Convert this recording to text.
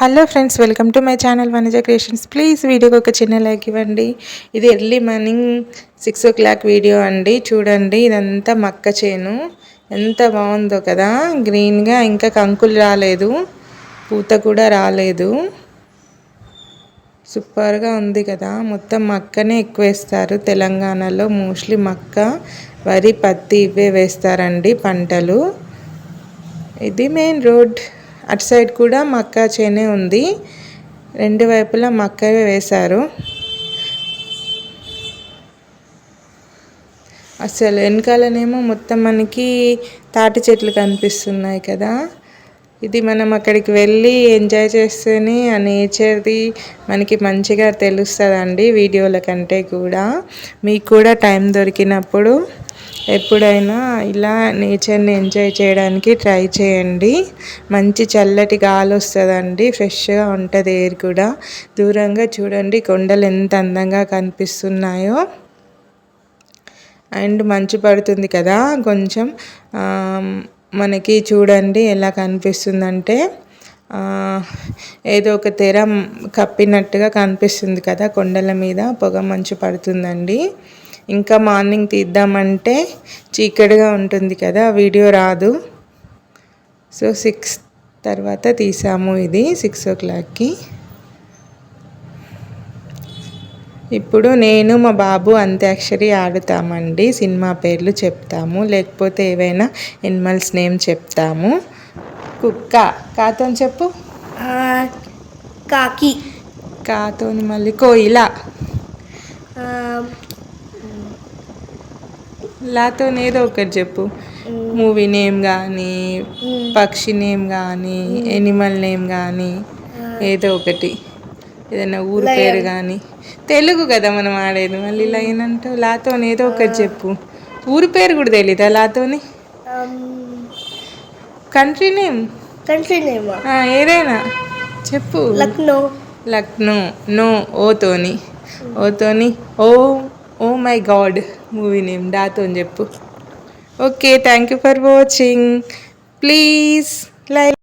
Hello friends welcome to my channel Vanaja creations please వీడియోకి ఒక చిన్న లైక్ ఇవ్వండి. ఇది early morning six o'clock video అండి. చూడండి ఇదంతా మక్క చేను. ఎంత బాగుందో కదా. గ్రీన్గా ఇంకా కంకులు రాలేదు. పూత కూడా రాలేదు. సూపర్గా ఉంది కదా. మొత్తం మక్కనే ఎక్కువ వేస్తారు. తెలంగాణలో మోస్ట్లీ మక్క వరి పత్తి ఇవే వేస్తారండి పంటలు. ఇది మెయిన్ రోడ్ అటు సైడ్ కూడా మక్కా చేనే ఉంది. రెండు వైపులా మక్కవే వేశారు. అసలు వెనకాలనేమో మొత్తం మనకి తాటి చెట్లు కనిపిస్తున్నాయి కదా. ఇది మనం అక్కడికి వెళ్ళి ఎంజాయ్ చేస్తేనే ఆ నేచర్ది మనకి మంచిగా తెలుస్తుందండి వీడియోల కంటే కూడా. మీకు కూడా టైం దొరికినప్పుడు ఎప్పుడైనా ఇలా నేచర్ని ఎంజాయ్ చేయడానికి ట్రై చేయండి. మంచి చల్లటి గాలి వస్తుందండి. ఫ్రెష్గా ఉంటుంది ఎయిర్ కూడా. దూరంగా చూడండి కొండలు ఎంత అందంగా కనిపిస్తున్నాయో. అండ్ మంచు పడుతుంది కదా. కొంచెం మనకి చూడండి ఎలా కనిపిస్తుందంటే ఏదో ఒక తెర కప్పినట్టుగా కనిపిస్తుంది కదా కొండల మీద. పొగ మంచు పడుతుందండి. ఇంకా మార్నింగ్ తీద్దామంటే చీకటిగా ఉంటుంది కదా వీడియో రాదు. సో సిక్స్ తర్వాత తీసాము ఇది సిక్స్ ఓ క్లాక్కి. ఇప్పుడు నేను మా బాబు అంత్యాక్షరి ఆడుతామండి. సినిమా పేర్లు చెప్తాము. లేకపోతే ఏవైనా ఎనిమల్స్ నేమ్ చెప్తాము. కుక్క. కాతో చెప్పు. కాకి. కాతోని మళ్ళీ కోయిల. లాతో ఏదో ఒకటి చెప్పు. మూవీ నేమ్ కానీ పక్షి నేమ్ కానీ ఎనిమల్ నేమ్ కానీ ఏదో ఒకటి. ఏదైనా ఊరు పేరు కానీ తెలుగు కదా మనం ఆడేది. మళ్ళీ లైన్ అంటే లాతో ఏదో ఒకటి చెప్పు. ఊరి పేరు కూడా తెలీదా లాతోని? Country name? Country name? ఏదైనా. చెప్పు. లక్నో. లక్నో. నో ఓతోని. ఓతోని. Oh oh my god movie name డాతో అని చెప్పు. Okay thank you for watching please like